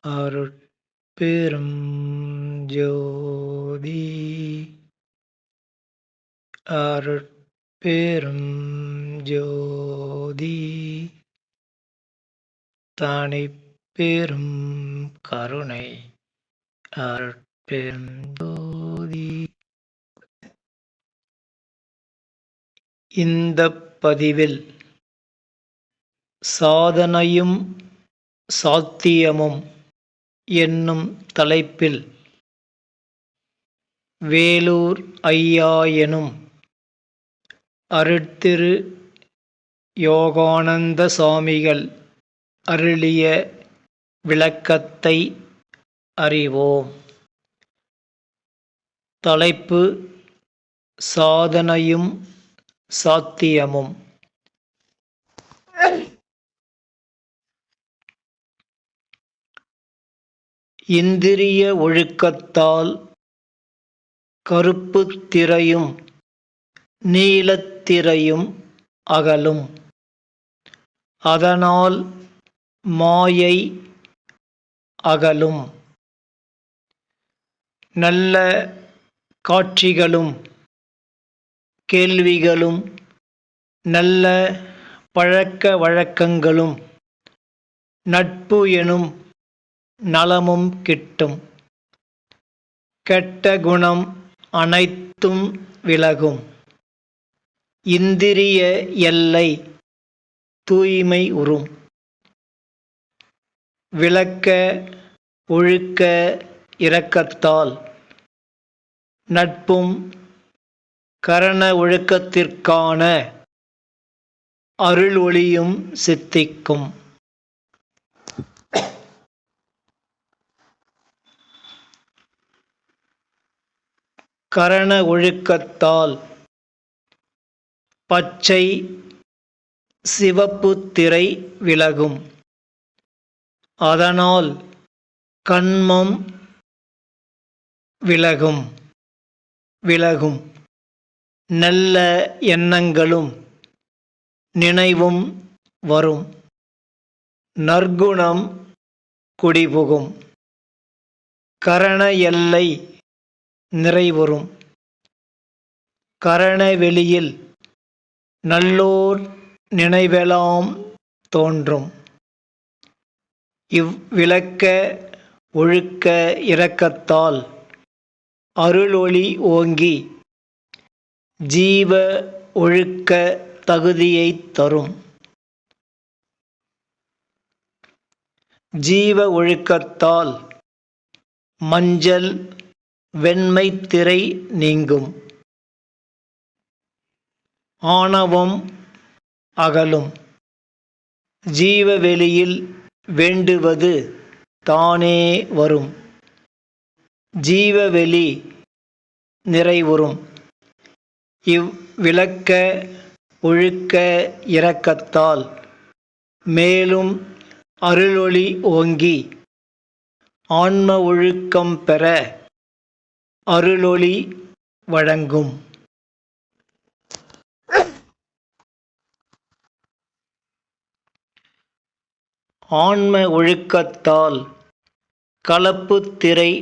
அருட்பெரும் ஜோதி. அருட்பெரும் ஜோதி. தனிப்பெரும் கருணை. அருட்பெரும் ஜோதி. இந்த பதிவில் சாதனையும் சாத்தியமும் என்னும் தலைப்பில் வேலூர் ஐயா எனும் அருட்திரு யோகானந்த சாமிகள் அருளிய விளக்கத்தை அறிவோம். தலைப்பு சாதனையும் சாத்தியமும். இந்திரிய ஒழுக்கத்தால் கருப்புத் திரையும் நீலத்திரையும் அகலும். அதனால் மாயை அகலும். நல்ல காட்சிகளும் கேள்விகளும் நல்ல பழக்க வழக்கங்களும் நட்பு எனும் நலமும் கிட்டும். கெட்ட குணம் அனைத்தும் விலகும். இந்திரிய எல்லை தூய்மை உறும். விளக்க ஒழுக்க இரக்கத்தால். நட்பும் கரண ஒழுக்கத்திற்கான அருள் ஒளியும் சித்திக்கும். கரண ஒழுக்கத்தால் பச்சை சிவப்பு திரை விலகும். அதனால் கண்மம் விலகும் விலகும். நல்ல எண்ணங்களும் நினைவும் வரும். நற்குணம் குடிபுகும். கரண எல்லை நிறைவரும் கரணவெளியில் நல்லோர் நினைவெலாம் தோன்றும். இவ்விளக்க ஒழுக்க இரக்கத்தால் அருளொளி ஓங்கி ஜீவ ஒழுக்க தகுதியை தரும். ஜீவ ஒழுக்கத்தால் மஞ்சள் வெண்மை திரை நீங்கும். ஆணவம் அகலும். ஜீவவெளியில் வேண்டுவது தானே வரும். ஜீவவெளி நிறைவுறும். இவ்விளக்க ஒழுக்க இரக்கத்தால் மேலும் அருளொளி ஓங்கி ஆன்ம ஒழுக்கம் பெற அருளொளி வழங்கும். ஆன்ம ஒழுக்கத்தால் கலப்பு திரை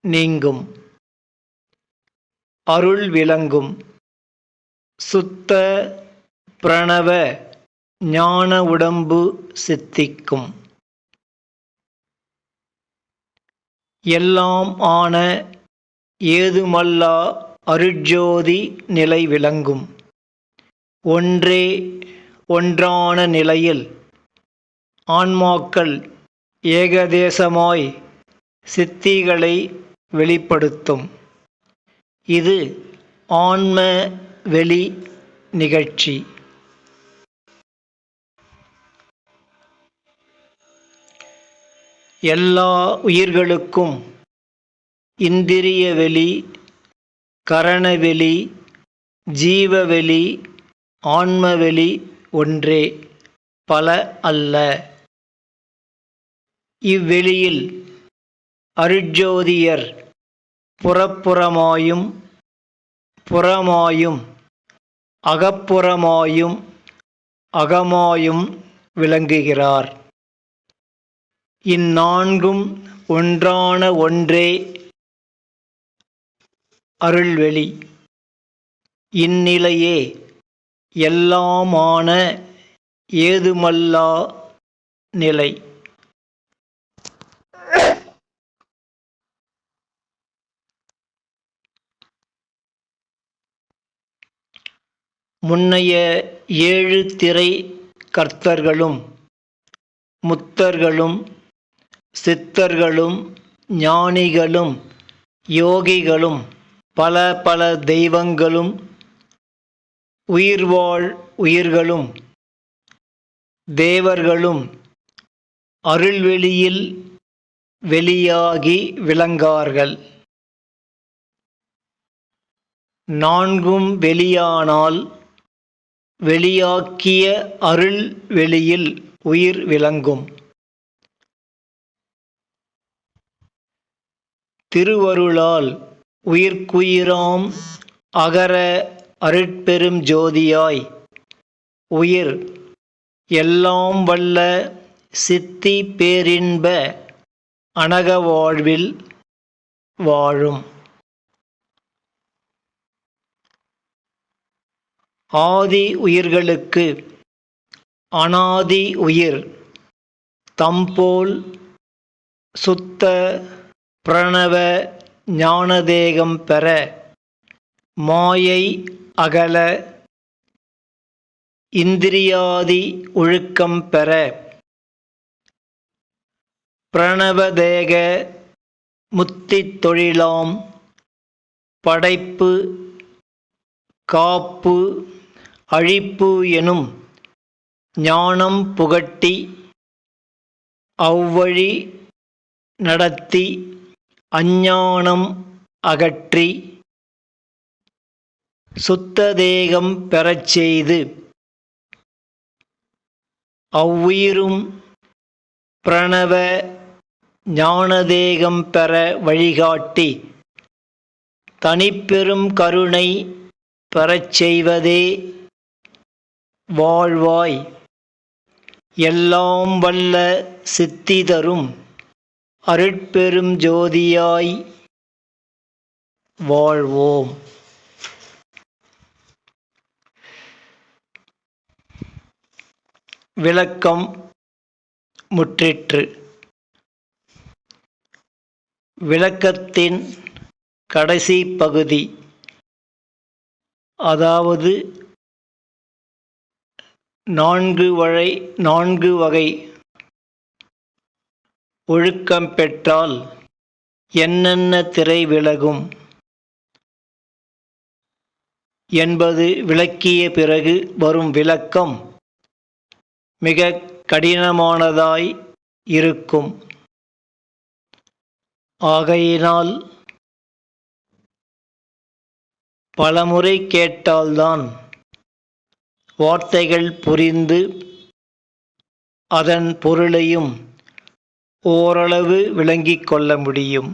நீங்கும். அருள் விளங்கும். சுத்த பிரணவ ஞான உடம்பு சித்திக்கும். எல்லாம் ஆன ஏதுமல்லா அருட்ஜோதி நிலை விளங்கும். ஒன்றே ஒன்றான நிலையில் ஆன்மாக்கள் ஏகதேசமாய் சித்திகளை வெளிப்படுத்தும். இது ஆன்ம வெளி நிகழ்ச்சி. எல்லா உயிர்களுக்கும் இந்திரிய வெளி கரணவெளி ஜீவவெளி ஆன்மவெளி ஒன்றே பல அல்ல. இவ்வெளியில் அருட்ஜோதியர் புறப்புறமாயும் புறமாயும் அகப்புறமாயும் அகமாயும் விளங்குகிறார். இந்நான்கும் ஒன்றான ஒன்றே அருள்வெளி. இந்நிலையே எல்லாமான ஏதுமல்லா நிலை. முன்னைய ஏழு திரை கர்த்தர்களும் முத்தர்களும் சித்தர்களும் ஞானிகளும் யோகிகளும் பல பல தெய்வங்களும் உயிர்வாழ் உயிர்களும் தேவர்களும் அருள்வெளியில் வெளியாகி விளங்கார்கள். நான்கும் வெளியானால் வெளியாக்கிய அருள் வெளியில் உயிர் விளங்கும். திருவருளால் உயிர்க்குயிராம் அகர அருட்பெரும் ஜோதியாய். உயிர் எல்லாம் வல்ல சித்தி பேரின்ப அனக வாழ்வில் வாழும். ஆதி உயிர்களுக்கு அனாதி உயிர் தம்போல் சுத்த பிரணவ ஞானதேகம் பெற மாயை அகல இந்திரியாதி ஒழுக்கம் பெற பிரணவதேக முத்தித் தொழிலாம் படைப்பு காப்பு அழிப்பு எனும் ஞானம் புகட்டி அவ்வழி நடத்தி அஞ்ஞானம் அகற்றி சுத்ததேகம் பெறச் செய்து அவ்வுயிரும் பிரணவ ஞானதேகம் பெற வழிகாட்டி தனிப்பெரும் கருணை பெறச் செய்வதே வாழ்வாய். எல்லாம் வல்ல சித்தி தரும் அருட்பெரும் ஜோதியாய் வாழ்வோம். விளக்கம் முற்றிற்று. விளக்கத்தின் கடைசி பகுதி அதாவது நான்கு வழை நான்கு வகை ஒழுக்கம் பெற்றால் என்னென்ன திரை விலகும்? என்பது விளக்கிய பிறகு வரும் விளக்கம் மிக கடினமானதாய் இருக்கும். ஆகையினால் பலமுறை கேட்டால்தான் வார்த்தைகள் புரிந்து அதன் பொருளையும் ஓரளவு விளங்கிக் கொள்ள முடியும்.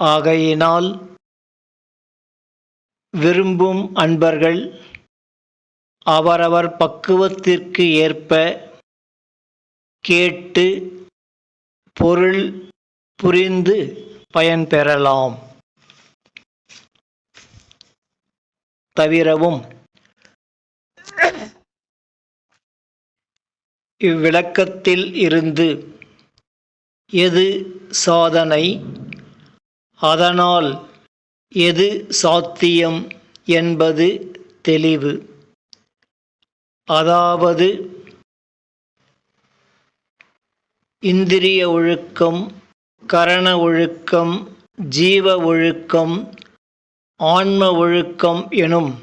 ஆகையினால் விரும்பும் அன்பர்கள் அவரவர் பக்குவத்திற்கு ஏற்ப கேட்டு பொருள் புரிந்து பயன்பெறலாம் தவிரவும் இவ்விளக்கத்தில் இருந்து எது சாதனை? அதனால் எது சாத்தியம் என்பது தெளிவு. அதாவது இந்திரிய ஒழுக்கம் கரண ஒழுக்கம் ஜீவ ஒழுக்கம் ஆன்ம ஒழுக்கம் எனும்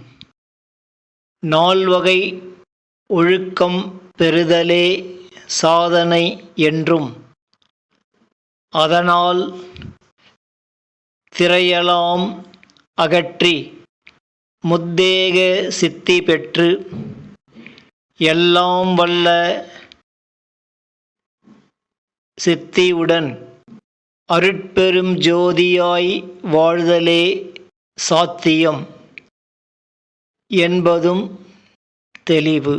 நால்வகை ஒழுக்கம் பெறுதலே சாதனை என்றும் அதனால் திரையலாம் அகற்றி முத்தேக சித்தி பெற்று எல்லாம் வல்ல சித்தியுடன் அருட்பெரும் ஜோதியாய் வாழ்தலே சாத்தியம் என்பதும் தெளிவு.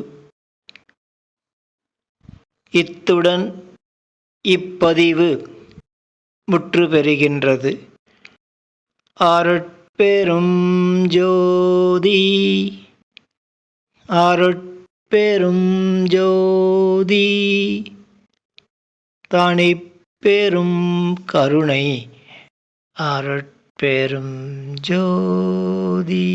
இத்துடன் இப்பதிவு. முற்று பெறுகின்றது அருட்பெரும் ஜோதி. அருட்பெரும் ஜோதி. தனிப்பெரும் கருணை. அருட்பெரும் ஜோதி.